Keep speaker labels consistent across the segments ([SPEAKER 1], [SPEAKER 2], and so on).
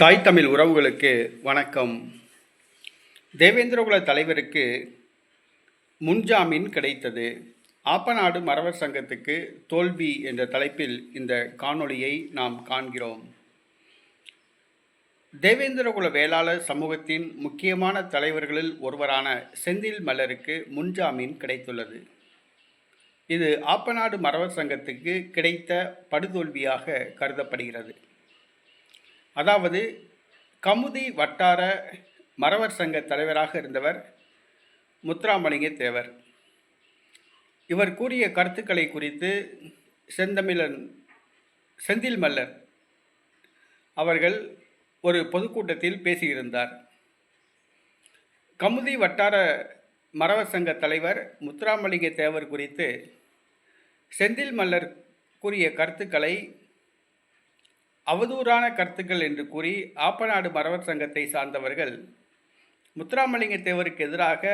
[SPEAKER 1] தாய் தமிழ் உறவுகளுக்கு வணக்கம். தேவேந்திரகுல தலைவருக்கு முன்ஜாமீன் கிடைத்தது. ஆப்பநாடு மறவர் சங்கத்துக்கு தோல்வி என்ற தலைப்பில் இந்த காணொளியை நாம் காண்கிறோம். தேவேந்திரகுல வேளாளர் சமூகத்தின் முக்கியமான தலைவர்களில் ஒருவரான செந்தில் மலருக்கு முன்ஜாமீன் கிடைத்துள்ளது. இது ஆப்பநாடு மறவர் சங்கத்துக்கு கிடைத்த படுதோல்வியாக கருதப்படுகிறது. அதாவது கமுதி வட்டார மறவர் சங்க தலைவராக இருந்தவர் முத்துராமலிங்க தேவர். இவர் கூறிய கருத்துக்களை குறித்து செந்தமிழன் செந்தில் மல்லர் அவர்கள் ஒரு பொதுக்கூட்டத்தில் பேசியிருந்தார். கமுதி வட்டார மறவர் சங்க தலைவர் முத்துராமலிங்க தேவர் குறித்து செந்தில் மல்லர் கூறிய கருத்துக்களை அவதூறான கருத்துக்கள் என்று கூறி ஆப்பநாடு மறவர் சங்கத்தை சார்ந்தவர்கள் முத்துராமலிங்க தேவருக்கு எதிராக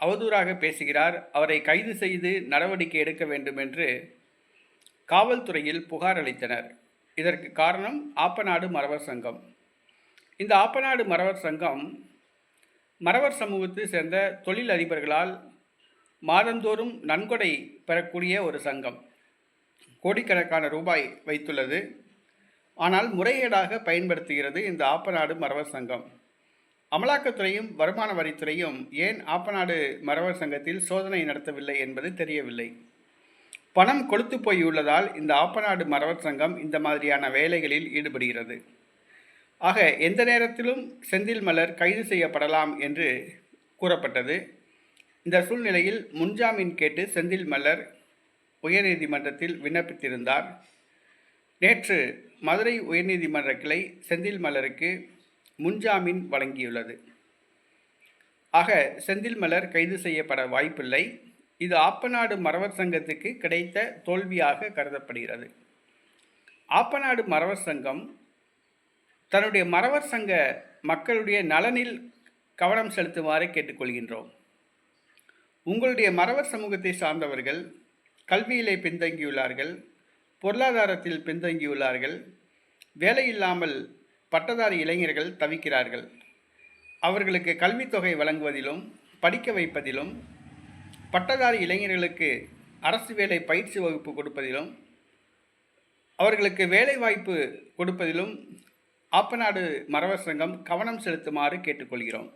[SPEAKER 1] அவதூறாக பேசுகிறார். அவரை கைது செய்து நடவடிக்கை எடுக்க வேண்டும் என்று காவல்துறையில் புகார் அளித்தனர். இதற்கு காரணம் ஆப்பநாடு மறவர் சங்கம். இந்த ஆப்பநாடு மறவர் சங்கம் மறவர் சமூகத்தை சேர்ந்த தொழில் அதிபர்களால் மாதந்தோறும் நன்கொடை பெறக்கூடிய ஒரு சங்கம். கோடிக்கணக்கான ரூபாய் வைத்துள்ளது. ஆனால் முறைகேடாக பயன்படுத்துகிறது இந்த ஆப்பநாடு மரவர் சங்கம். அமலாக்கத்துறையும் வருமான வரித்துறையும் ஏன் ஆப்பநாடு மரவர் சங்கத்தில் சோதனை நடத்தவில்லை என்பது தெரியவில்லை. பணம் கொளுத்து போயுள்ளதால் இந்த ஆப்பநாடு மரவர் சங்கம் இந்த மாதிரியான வேலைகளில் ஈடுபடுகிறது. ஆக எந்த நேரத்திலும் செந்தில் மலர் கைது செய்யப்படலாம் என்று கூறப்பட்டது. இந்த சூழ்நிலையில் முன்ஜாமீன் கேட்டு செந்தில் மலர் உயர்நீதிமன்றத்தில் விண்ணப்பித்திருந்தார். நேற்று மதுரை உயர்நீதிமன்ற கிளை செந்தில் மலருக்கு முன்ஜாமீன் வழங்கியுள்ளது. ஆக செந்தில் மலர் கைது செய்யப்பட வாய்ப்பில்லை. இது ஆப்பநாடு மறவர் சங்கத்துக்கு கிடைத்த தோல்வியாக கருதப்படுகிறது. ஆப்பநாடு மறவர் சங்கம் தன்னுடைய மறவர் சங்க மக்களுடைய நலனில் கவனம் செலுத்துமாறு கேட்டுக்கொள்கின்றோம். உங்களுடைய மறவர் சமூகத்தை சார்ந்தவர்கள் கல்வியிலே பின்தங்கியுள்ளார்கள். பொருளாதாரத்தில் பின்தங்கியுள்ளார்கள். வேலையில்லாமல் பட்டதாரி இளைஞர்கள் தவிக்கிறார்கள். அவர்களுக்கு கல்வித்தொகை வழங்குவதிலும் படிக்க வைப்பதிலும் பட்டதாரி இளைஞர்களுக்கு அரசு வேலை பயிற்சி வகுப்பு கொடுப்பதிலும் அவர்களுக்கு வேலை வாய்ப்பு கொடுப்பதிலும் ஆப்பநாடு மரவர் சங்கம் கவனம் செலுத்துமாறு கேட்டுக்கொள்கிறோம்.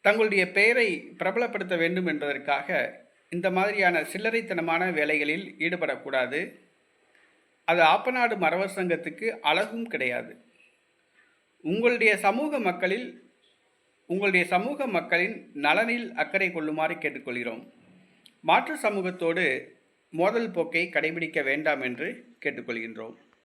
[SPEAKER 1] தங்களுடைய பெயரை பிரபலப்படுத்த வேண்டும் என்பதற்காக இந்த மாதிரியான சில்லறைத்தனமான வேலைகளில் ஈடுபடக்கூடாது. அது ஆப்பநாடு மறவர் சங்கத்துக்கு அழகும் கிடையாது. உங்களுடைய சமூக மக்களில் உங்களுடைய சமூக மக்களின் நலனில் அக்கறை கொள்ளுமாறு கேட்டுக்கொள்கிறோம். மாற்று சமூகத்தோடு மோதல் போக்கை கடைபிடிக்க வேண்டாம் என்று கேட்டுக்கொள்கின்றோம்.